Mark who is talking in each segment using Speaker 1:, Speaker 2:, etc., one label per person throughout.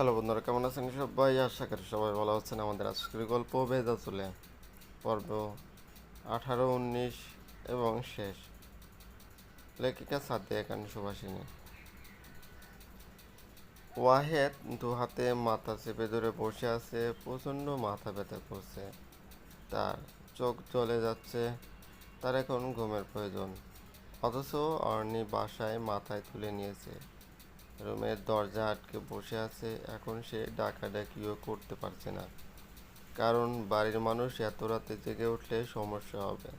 Speaker 1: Hello বন্ধুরা, কেমন আছেন সবাই? আশা করি সবাই ভালো আছেন। আমাদের আজকের গল্প বেদা চলে পর্ব আঠারো, উনিশ এবং শেষ। লেখিকা সাদিয়া খান সুভাষিনী। ওয়াহেদ দু হাতে মাথা চেপে ধরে বসে আছে, প্রচণ্ড মাথা ব্যথা করছে। তার চোখ জ্বলে যাচ্ছে, তার এখন ঘুমের প্রয়োজন। অথচ অর্নি বাসায় মাথায় তুলে নিয়েছে। রুমের দরজা আটকে বসে আছে। এখন সে ডাকাডাকিও করতে পারছে না। কারণ বাড়ির মানুষ এত রাতে জেগে উঠলে সমস্যা হবে।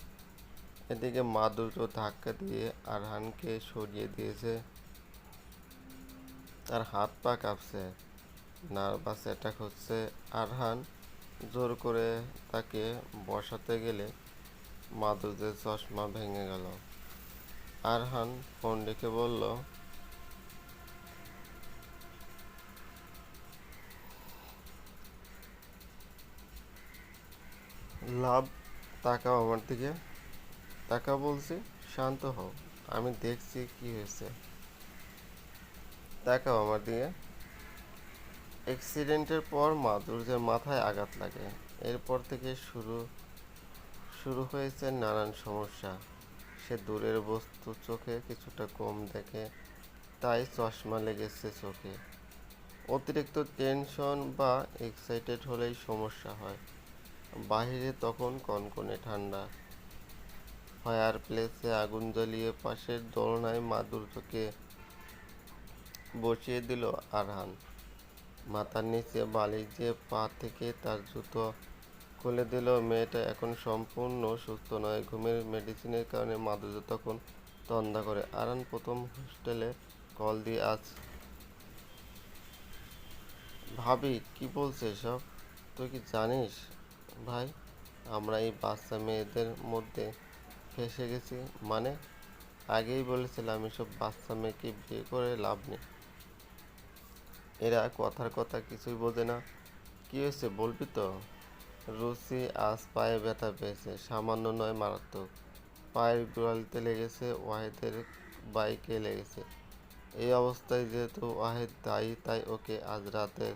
Speaker 1: এদিকে মা দুটো ধাক্কা দিয়ে আরহানকে সরিয়ে দিয়েছে। তার হাত পা কাঁপছে, নার্ভাস অ্যাটাক হচ্ছে। আরহান জোর করে তাকে বসাতে গেলে মাদুজের চশমা ভেঙে গেল। আরহান ফোন রেখে বলল লাভ, তাকাও আমার দিকে। তাকাও বলছি, শান্ত হও। আমি দেখছি কি হয়েছে। তাকাও আমার দিকে। অ্যাক্সিডেন্টের পর মাদুর্যের মাথায় আঘাত লাগে। এরপর থেকে শুরু শুরু হয়েছে নানান সমস্যা। সে দূরের বস্তু চোখে কিছুটা কম দেখে, তাই চশমা লেগেছে চোখে। অতিরিক্ত টেনশন বা এক্সাইটেড হলেই সমস্যা হয়। বাহিরে তখন কনকনে ঠান্ডা। ফায়ার প্লেসে আগুন জ্বালিয়ে পাশের দোলনায় মাদুর্যকে বসিয়ে দিল আরহান। মাথার নিচে বালিশ যে পা থেকে তার জুতো খুলে দিল। মেয়েটা এখন সম্পূর্ণ সুস্থ নয়। ঘুমের মেডিসিনের কারণে মাদুর্য তখন তন্দা করে। আরহান প্রথম হোস্টেলে কল দিয়ে, আজ ভাবি, কি বলছে এসব? তুই কি জানিস? ভাই, আমরা এই বাচ্চা মেয়েদের মধ্যে ফেসে গেছি। মানে আগেই বলেছিলাম, এসব বাচ্চা মেয়েকে বিয়ে করে লাভ নেই। এরা কথার কথা কিছুই বোঝে না। কি হয়েছে বলবি তো? রুচি আজ পায়ে ব্যথা পেয়েছে, সামান্য নয় মারাত্মক। পায়ের গোড়ালিতে লেগেছে, ওয়াহেদের বাইকে লেগেছে। এই অবস্থায় যেহেতু ওয়াহেদ দায়ী, তাই ওকে আজ রাতের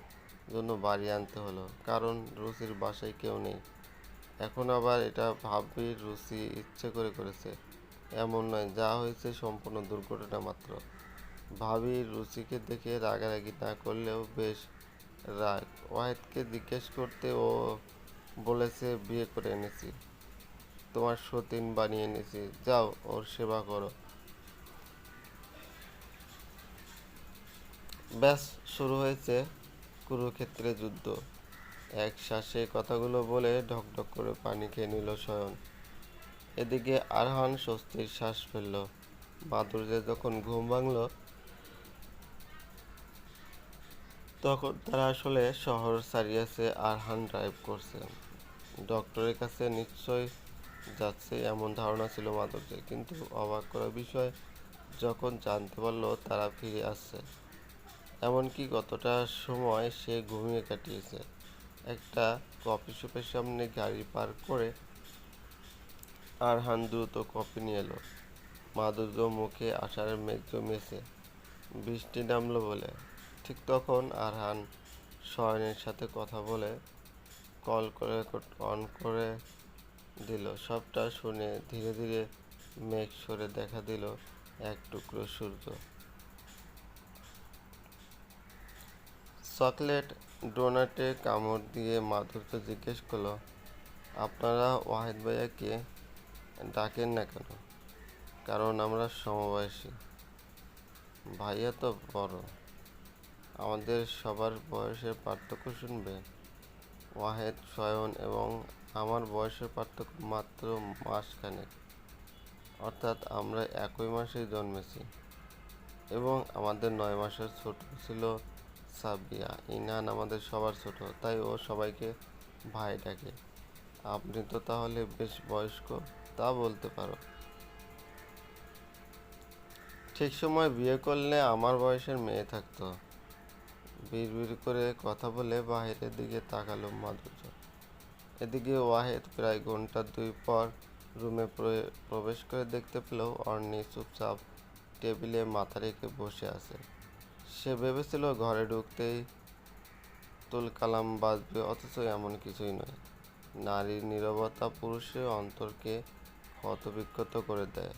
Speaker 1: জন্য বাড়ি আনতে হলো, কারণ রুচির বাসায় কেউ নেই। এখন আবার এটা ভাবি রুচি ইচ্ছে করে করেছে। এমন নয়, যা হয়েছে সম্পূর্ণ দুর্ঘটনা মাত্র। ভাবি রুচিকে দেখে রাগারাগি না করলেও বেশ রাগ। ওয়াহেদকে জিজ্ঞেস করতে ও বলেছে, বিয়ে করে এনেছি। তোমার সতীন বানিয়ে এনেছি। যাও, ওর সেবা করো। ব্যাস, শুরু হয়েছে কুরুক্ষেত্রে যুদ্ধ। এক শ্বাসে কথাগুলো বলে ঢকঢক করে পানি খেয়ে নিল শয়ন। এদিকে আরহান স্বস্তির শ্বাস ফেলল। বাদুরদের যখন ঘুম ভাঙল, তখন তারা আসলে শহর সারিয়েছে আরহান ড্রাইভ করছে। ডক্টরের কাছে নিশ্চয় যাচ্ছে এমন ধারণা ছিল মাদকদের কিন্তু অবাক করা বিষয়, যখন জানতে পারল তারা ফিরে আসছে। এমনকি কতটা সময় সে ঘুমিয়ে কাটিয়েছে। একটা কফি শপের সামনে গাড়ি পার্ক করে আরহান দ্রুত কফি নিয়ে এলো। মাধুর্য মুখে আসার মেঘ জমিয়েছে বৃষ্টি নামলো বলে। ঠিক তখন আরহান শয়নের সাথে কথা বলে কল করে অন করে দিল। সবটা শুনে ধীরে ধীরে মেঘ সরে দেখা দিল এক টুকরো সূর্য। চকলেট ডোনাটে কামড় দিয়ে মাধুর্য জিজ্ঞেস করল, আপনারা ওয়াহিদ ভাইয়াকে ডাকেন না কেন? কারণ আমরা সমবয়সী। ভাইয়া তো বড়। আমাদের সবার বয়সের পার্থক্য শুনবে। ওয়াহেদ শয়ন এবং আমার বয়সের পার্থক্য মাত্র মাসখানেক। অর্থাৎ আমরা একই মাসেই জন্মেছি এবং আমাদের নয় মাসের ছোট ছিল সাবিয়া ইনান আমাদের সবার ছোট, তাই ও সবাইকে ভাই ডাকে। আপনি তো তাহলে বেশ বয়স্ক, তা বলতে পারো। ঠিক সময় বিয়ে করলে আমার বয়সের মেয়ে থাকতো। বিড়বিড় করে কথা বলে বাহিরের দিকে তাকালো মাধুর্য। এদিকে ওয়াহেদ প্রায় ঘণ্টা দুই পর রুমে প্রবেশ করে দেখতে পেলেও অর্নি চুপচাপ টেবিলে মাথা রেখে বসে আছে। সে ভেবেছিল ঘরে ঢুকতেই আব্দুল কালাম বাজবে অথচ এমন কিছুই নয়। নারীর নীরবতা পুরুষের অন্তরকে ক্ষতবিক্ষত করে দেয়।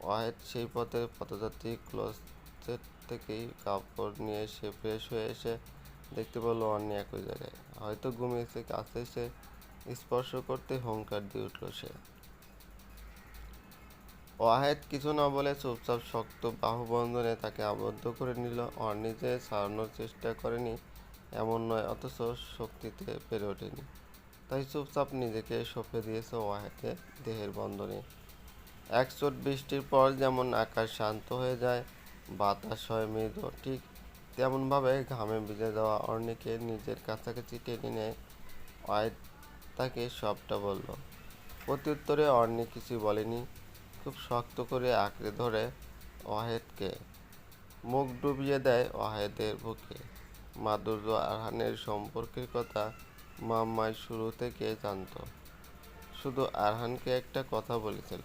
Speaker 1: ওয়াহেদ সেই পথের পথযাত্রী ক্লোজেট থেকেই কাপড় নিয়ে এসে ফ্রেশ হয়ে এসে দেখতে পেল অন্য একই জায়গায়। হয়তো ঘুমিয়েছে, কাছে এসে স্পর্শ করতে হুঙ্কার দিয়ে উঠল সে। ওয়াহেদ কিছু না বলে চুপচাপ শক্ত বাহুবন্ধনে তাকে আবদ্ধ করে নিল। অর্নি যে ছাড়ানোর চেষ্টা করেনি, এমন নয়, অথচ শক্তিতে পেরে ওঠেনি। তাই চুপচাপ নিজেকে সঁপে দিয়েছে ওয়াহেদের দেহের বন্ধনে। এক চোট বৃষ্টির পর যেমন আকাশ শান্ত হয়ে যায়, বাতাস হয় মৃদু, ঠিক তেমনভাবে ঘামে ভিজে যাওয়া অর্ণিকে নিজের কাছাকাছি টেনে নিয়ে ওয়াহেদ তাকে সবটা বলল। প্রত্যুত্তরে অর্ণি কিছু বলেনি খুব শক্ত করে আঁকড়ে ধরে ওয়াহেদকে। মুখ ডুবিয়ে দেয় ওয়াহেদের বুকে। মাধুর্য আরহানের সম্পর্কের কথা মাম্মাই শুরু থেকে জানতো। শুধু আরহানকে একটা কথা বলেছিল,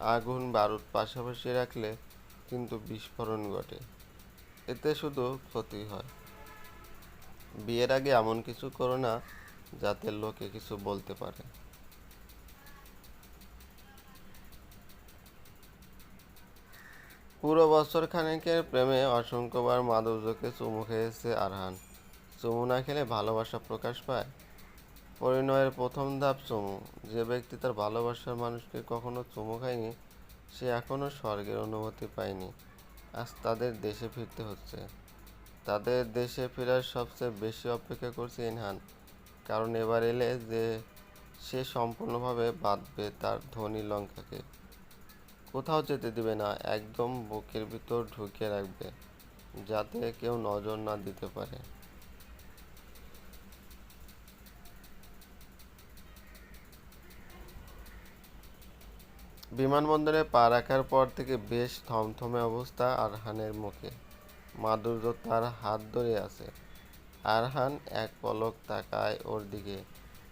Speaker 1: আগুন বারুদ পাশাপাশি রাখলে কিন্তু বিস্ফোরণ ঘটে। এতে শুধু ক্ষতি হয়। বিয়ের আগে এমন কিছু করো না যাতে লোকে কিছু বলতে পারে। পুরো বছর খানেকের প্রেমে অসংখ্যবার মাধুর্যকে চুমু খেয়েছে আরহান। চুমু না খেলে ভালোবাসা প্রকাশ পায়? পরিণয়ের প্রথম ধাপ চুমু। যে ব্যক্তি তার ভালোবাসার মানুষকে কখনো চুমু খায়নি, সে এখনও স্বর্গের অনুমতি পায়নি। আজ তাদের দেশে ফিরতে হচ্ছে। তাদের দেশে ফেরার সবচেয়ে বেশি অপেক্ষা করছে ইনহান। কারণ এবার এলে যে সে সম্পূর্ণভাবে বাঁধবে তার ধনী লঙ্কাকে। কোথাও যেতে দিবে না, একদম বুকের ভিতর ঢুকিয়ে রাখবে, যাতে কেউ নজর না দিতে পারে। বিমানবন্দরে পা রাখার পর থেকে বেশ থমথমে অবস্থা আরহানের মুখে। মাধুর্য তার হাত ধরে আছে। আরহান এক পলক তাকায় ওর দিকে।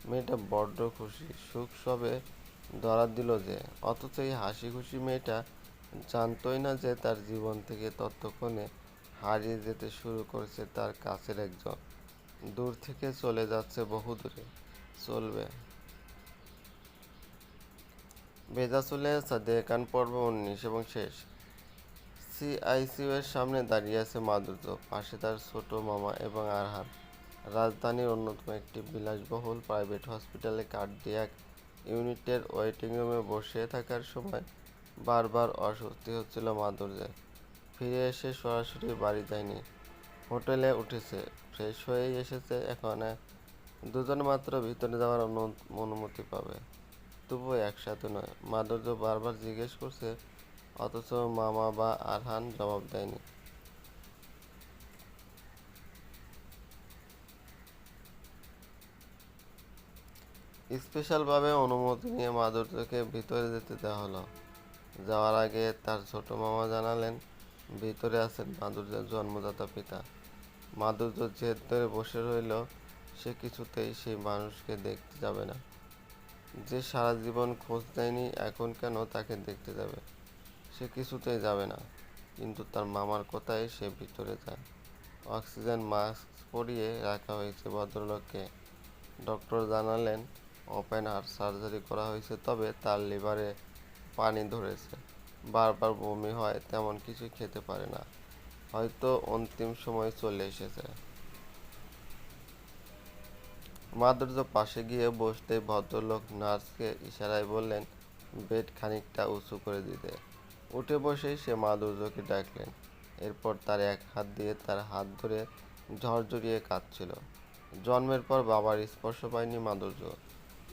Speaker 1: মেয়েটা বড্ড খুশি, সুখ সবে ধরা দিল যে, অথচ এই হাসি খুশি মেয়েটা জানতই না যে তার জীবন থেকে ততক্ষণে হারিয়ে যেতে শুরু করেছে তার কাছের একজন। দূর থেকে চলে যাচ্ছে বহু দূরে চলবে। ভেজা চুলে সাদেকান পর্ব উনিশ এবং শেষ। সিআইসিউ এর সামনে দাঁড়িয়ে আছে মাধুর্য, পাশে তার ছোট মামা এবং আরহান। রাজধানীর অন্যতম একটি বিলাসবহুল প্রাইভেট হসপিটালে কার্ডিয়াক ইউনিটের ওয়েটিং রুমে বসে থাকার সময় বারবার অস্বস্তি হচ্ছিল মাধুর্যের ফিরে এসে সরাসরি বাড়ি যায়নি। হোটেলে উঠেছে, ফ্রেশ হয়েই এসেছে, এখানে দুজন মাত্র ভিতরে যাওয়ার অনু- অনুমতি পাবে। তবুও একসাথে নয় মাধুর্য বারবার জিজ্ঞেস করছে, অথচ মামা বা আরহান জবাব দেয়নি। স্পেশালভাবে অনুমতি নিয়ে মাধুর্যকে ভিতরে যেতে দেওয়া হলো। যাওয়ার আগে তার ছোট মামা জানালেন, ভিতরে আছেন মাধুর্যের জন্মদাতা পিতা। মাধুর্য জেদ ধরে বসে রইল, সে কিছুতেই সেই মানুষকে দেখতে যাবে না। যে সারা জীবন খোঁজ দেয়নি এখন কেন তাকে দেখতে যাবে? সে কিছুতেই যাবে না, কিন্তু তার মামার কথায় সে ভিতরে যায়। অক্সিজেন মাস্ক পরিয়ে রাখা হয়েছে ভদ্রলোককে। ডক্টর জানালেন ওপেন হার্ট সার্জারি করা হয়েছে, তবে তার লিভারে পানি ধরেছে। বারবার বমি হয়, তেমন কিছু খেতে পারে না। হয়তো অন্তিম সময় চলে এসেছে। মাধুর্য পাশে গিয়ে বসতে ভদ্রলোক নার্সকে ইশারায় বললেন, বেড খানিকটা উঁচু করে দিতে। উঠে বসেই সে মাধুর্যকে ডাকলেন। এরপর তার এক হাত দিয়ে তার হাত ধরে ঝরঝরিয়ে কাঁদছিল। জন্মের পর বাবার স্পর্শ পায়নি মাধুর্য।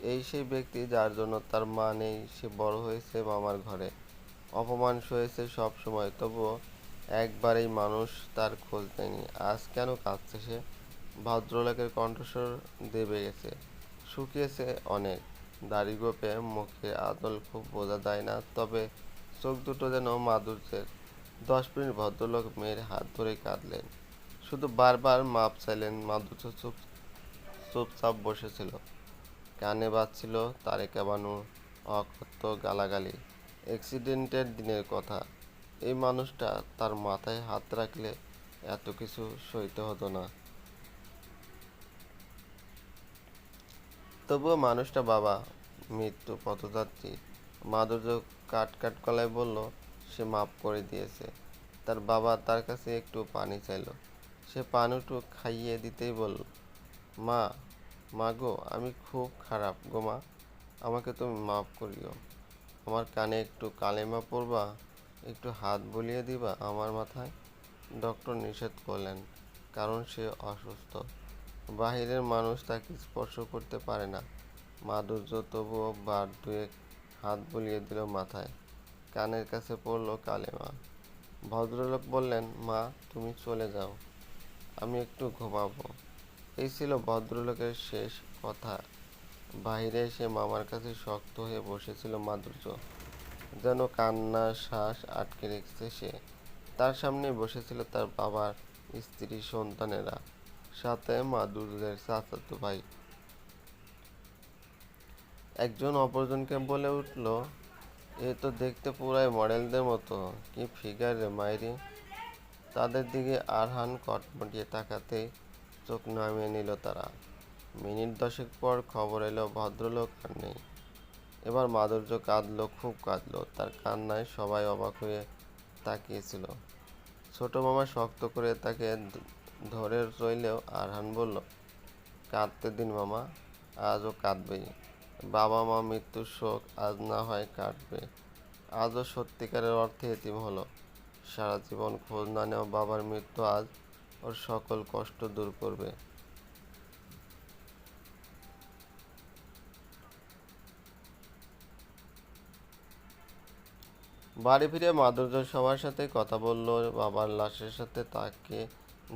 Speaker 1: এই সেই ব্যক্তি যার জন্য তার মা নেই, সে বড় হয়েছে মামার ঘরে। অপমান সয়েছে সব সময়, তবুও একবারেই মানুষ তার খোঁজ নেয়নি। আজ কেন কাঁদছে সে? ভদ্রলোকের কণ্ঠস্বর দেবে গেছে। শুকিয়েছে অনেক। দাড়ি গোপে মুখে আদল খুব বোঝা যায় না, তবে চোখ দুটো যেন মাধুর্যের। দশ মিনিট ভদ্রলোক মেয়ের হাত ধরে কাঁদলেন। শুধু বারবার মাপ চাইলেন, মাধুর্য চুপ চুপচাপ বসেছিল। কানে বাজছিল তারেকা বানুর অকথ্য গালাগালি। অ্যাক্সিডেন্টের দিনের কথা। এই মানুষটা তার মাথায় হাত রাখলে এত কিছু সইতে হতো না। তবুও মানুষটা বাবা, মৃত্যু পথযাত্রী। মাধুর্য কাট কাট গলায় বলল, সে মাফ করে দিয়েছে। তার বাবা তার কাছে একটু পানি চাইলো। সে পানিটু খাইয়ে দিতেই বলল, মা মা গো, আমি খুব খারাপ গো মা। আমাকে তুমি মাফ করিও। আমার কানে একটু কালেমা পড়বা, একটু হাত বলিয়ে দিবা আমার মাথায়? ডক্টর নিষেধ করলেন, কারণ সে অসুস্থ। বাহিরের মানুষ তাকে স্পর্শ করতে পারে না। মাধুর্য তবুও বার দুয়েক হাত বুলিয়ে দিল মাথায়। কানের কাছে পড়ল কালেমা। ভদ্রলোক বললেন, মা, তুমি চলে যাও। আমি একটু ঘুমাবো। এই ছিল ভদ্রলোকের শেষ কথা। বাইরে এসে মামার কাছে শক্ত হয়ে বসেছিল মাধুর্য যেন কান্নার শ্বাস আটকে রেখেছে সে। তার সামনে বসেছিল তার বাবার স্ত্রী, সন্তানেরা। সাথে মাধুর্যের চাচাতো ভাই। একজন অপরজনকে বলে উঠল, এ তো দেখতে পুরাই মডেলদের মতো। কি ফিগার রে মাইরি? তাদের দিকে আরহান কটমটিয়ে তাকাতেই চোখ নামিয়ে নিল তারা। মিনিট দশেক পর খবর এলো, ভদ্রলোক আর নেই। এবার মাধুর্য কাঁদলো, খুব কাঁদলো। তার কান্নায় সবাই অবাক হয়ে তাকিয়েছিল। ছোট মামা শক্ত করে তাকে ধরে রইলেও আরহান বলল, কাঁদতে দিন মামা, আজও কাঁদবেই। বাবা মা মৃত্যুর শোক আজ না হয় কাটবে। আজও সত্যিকারের অর্থে এতিম হলো। সারা জীবন খোঁজ না নেওয়া বাবার মৃত্যু আজ ওর সকল কষ্ট দূর করবে। বাড়ি ফিরে মাধুর্য সবার সাথে কথা বলল, বাবার লাশের সাথে তাকে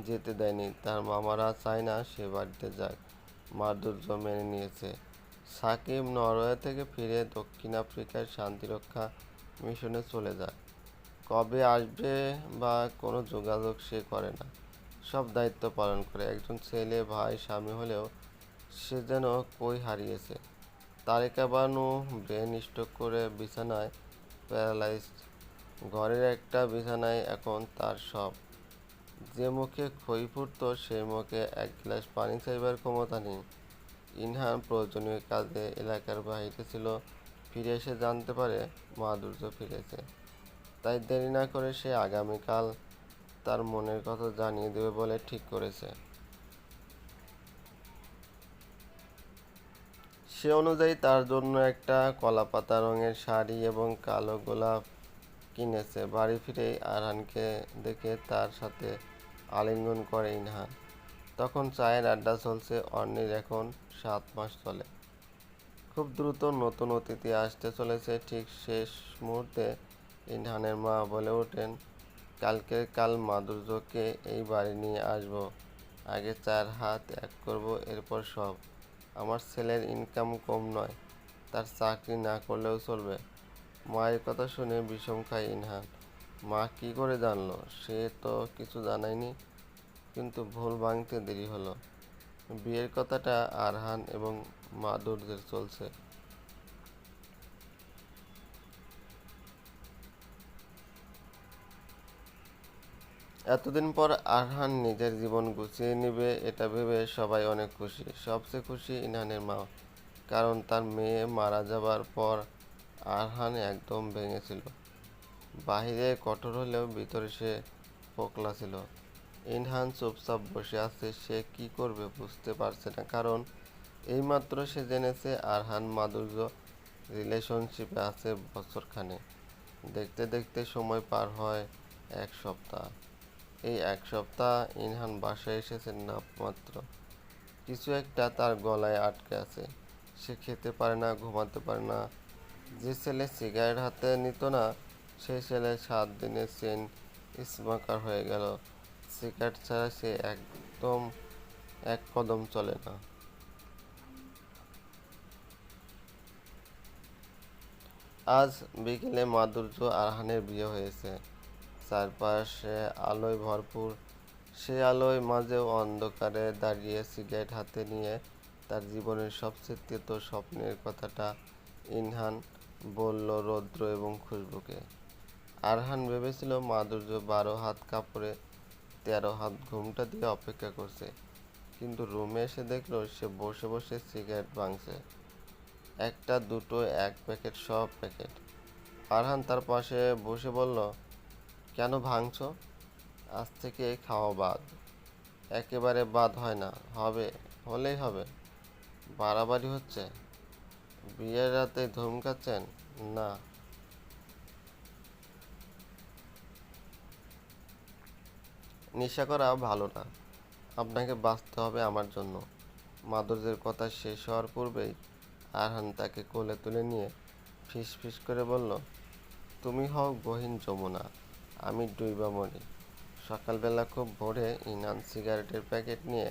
Speaker 1: যেতে দেয়নি। তার মামারা চায় না সে বাড়িতে যাক। মাধুর্য মেনে নিয়েছে। সাকিব নরওয়ে থেকে ফিরে দক্ষিণ আফ্রিকার শান্তিরক্ষা মিশনে চলে যায়। কবে আসবে বা কোনো যোগাযোগ সে করে না। সব দায়িত্ব পালন করে একজন ছেলে ভাই স্বামী হলেও সে যেন কই হারিয়েছে? তারিকা বানু ব্রেন স্ট্রোক করে বিছানায় প্যারালাইজড। ঘরের একটা বিছানায় এখন তার সব। যে মুখে খই ফুটতো, সেই মুখে এক গ্লাস পানি চাইবার ক্ষমতা নেই। ইনহান প্রয়োজনীয় কাজে এলাকার বাহিরে ছিল, ফিরে এসে জানতে পারে মাধুর্য ফিরেছে। তাই দেরি না করে সে আগামীকাল তার মনের কথা জানিয়ে দেবে বলে ঠিক করেছে। সে অনুযায়ী তার জন্য একটা কলাপাতা রঙের শাড়ি এবং কালো গোলাপ কিনেছে। বাড়ি ফিরেই আরহানকে দেখে তার সাথে আলিঙ্গন করে ইনহান তখন চায়ের আড্ডা চলছে অন্যের এখন সাত মাস চলে। খুব দ্রুত নতুন অতিথি আসতে চলেছে। ঠিক শেষ মুহূর্তে ইনহানের মা বলে ওঠেন কালকে কাল মাধুর্যকে এই বাড়ি নিয়ে আসব। আগে চার হাত এক করব, এরপর সব। আমার ছেলের ইনকাম কম নয়, তার চাকরি না করলেও চলবে। মায়ের কথা শুনে বিষম খায় ইনহান। মা কি করে জানলো? সে তো কিছু জানায়নি, কিন্তু ভুল ভাঙতে দেরি হলো। বিয়ের কথাটা আরহান এবং মাধুর্যের চলছে। এতদিন পর আরহান নিজের জীবন গুছিয়ে নেবে, এটা ভেবে সবাই অনেক খুশি। সবচেয়ে খুশি ইনহানের মা, কারণ তার মেয়ে মারা যাবার পর আরহান একদম ভেঙেছিল বাহিরে কঠোর হলেও ভিতরে সে পোকলা ছিল। ইনহান চুপচাপ বসে আছে, সে কি করবে বুঝতে পারছে না, কারণ এইমাত্র সে জেনেছে আরহান মাধুর্য রিলেশনশিপে আছে বছরখানে দেখতে দেখতে সময় পার হয় এক সপ্তাহ। এই এক সপ্তাহ ইনহান বাসায় এসেছেন না মাত্র। কিছু একটা তার গলায় আটকে আছে। সে খেতে পারে না, ঘুমাতে পারে না। যে ছেলে সিগারেট হাতে নিত না, সেই ছেলে সাত দিনে চেন স্মোকার হয়ে গেল। সিগারেট ছাড়া সে একদম এক কদম চলে না। আজ বিকেলে মাধুর্য আরহানের বিয়ে হয়েছে। চারপাশে আলোয় ভরপুর। সে আলোয় মাঝেও অন্ধকারে দাঁড়িয়ে সিগারেট হাতে নিয়ে তার জীবনের সবচেয়ে তেতো স্বপ্নের কথাটা ইনহান বলল রৌদ্র এবং খুশবুকে। আরহান ভেবেছিল মাধুর্য বারো হাত কাপড়ে তেরো হাত ঘুমটা দিয়ে অপেক্ষা করছে, কিন্তু রুমে এসে দেখল সে বসে বসে সিগারেট ভাঙছে। একটা, দুটো, এক প্যাকেট, সব প্যাকেট। আরহান তার পাশে বসে বলল কেন ভাঙছো? আজ থেকে খাওয়া বাদ। একেবারে বাদ হয় না। হবে, হলেই হবে। বাড়াবাড়ি হচ্ছে। বিয়ের রাতে ধমকাচ্ছেন না। নেশা করা ভালো না। আপনাকে বাঁচতে হবে আমার জন্য। মাদুরদের কথা শেষ হওয়ার পূর্বেই আরহান তাকে কোলে তুলে নিয়ে ফিস ফিস করে বলল, তুমি হও গহীন যমুনা। আমি ডুইবা মরি সকালবেলা খুব ভোরে ইনান সিগারেটের প্যাকেট নিয়ে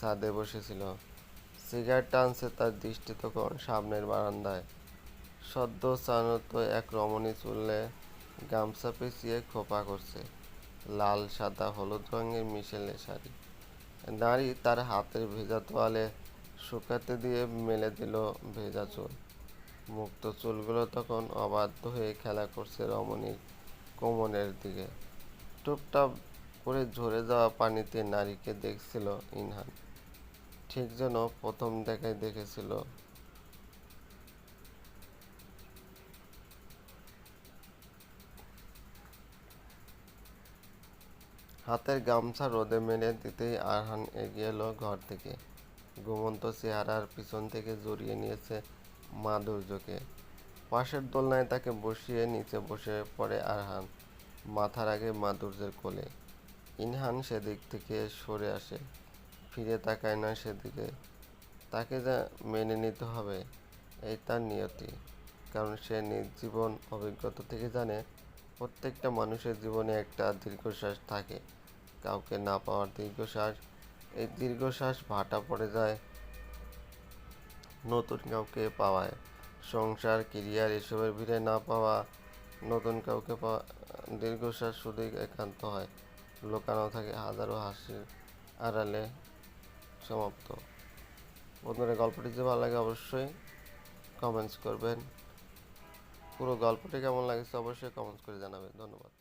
Speaker 1: ছাদে বসেছিল। সিগারেট টানছে তার দৃষ্টি তখন সামনের বারান্দায়। সদ্য চানত এক রমণী চুললে গামছা পেঁচিয়ে খোপা করছে। লাল, সাদা, হলুদ রঙের মিশেলে শাড়ি। নারী তার হাতের ভেজা তোয়ালে শুকাতে দিয়ে মেলে দিল ভেজা চুল। মুক্ত চুলগুলো তখন অবাধ্য হয়ে খেলা করছে রমণীর কোমরের দিকে। টুপটাপ করে ঝরে যাওয়া পানিতে নারীকে দেখছিল ইনহান। ঠিক যেন প্রথম দেখায় দেখেছিল। হাতের গামছা রোদে মেলে দিতেই আরহান এগিয়ে এলো ঘর থেকে। ঘুমন্ত চেহারার পিছন থেকে জড়িয়ে নিয়েছে মাধুর্যকে। পাশের দোলনায় তাকে বসিয়ে নিচে বসে পড়ে আরহান, মাথার আগে মাধুর্যের কোলে। ইনহান সেদিক থেকে সরে আসে, ফিরে তাকায় না সেদিকে। তাকে যা মেনে নিতে হবে, এই তার নিয়তি। কারণ সে নিজ জীবন অভিজ্ঞতা থেকে জানে, প্রত্যেকটা মানুষের জীবনে একটা দীর্ঘশ্বাস থাকে। কাউকে না পাওয়ার দীর্ঘশ্বাস, এই দীর্ঘশ্বাস ভাটা পড়ে যায়, নতুন কাউকে পাওয়ায়। সংসার কেরিয়ার এসবের ভিড়ে না পাওয়া নতুন কাউকে পাওয়া দীর্ঘশ্বাস শুধুই একান্ত হয়। লোকানো থাকে হাজারো হাসির আড়ালে সমাপ্ত। বন্ধুরা, গল্পটি যে ভালো লাগে অবশ্যই কমেন্টস করবেন। পুরো গল্পটি কেমন লাগছে অবশ্যই কমেন্টস করে জানাবেন। ধন্যবাদ।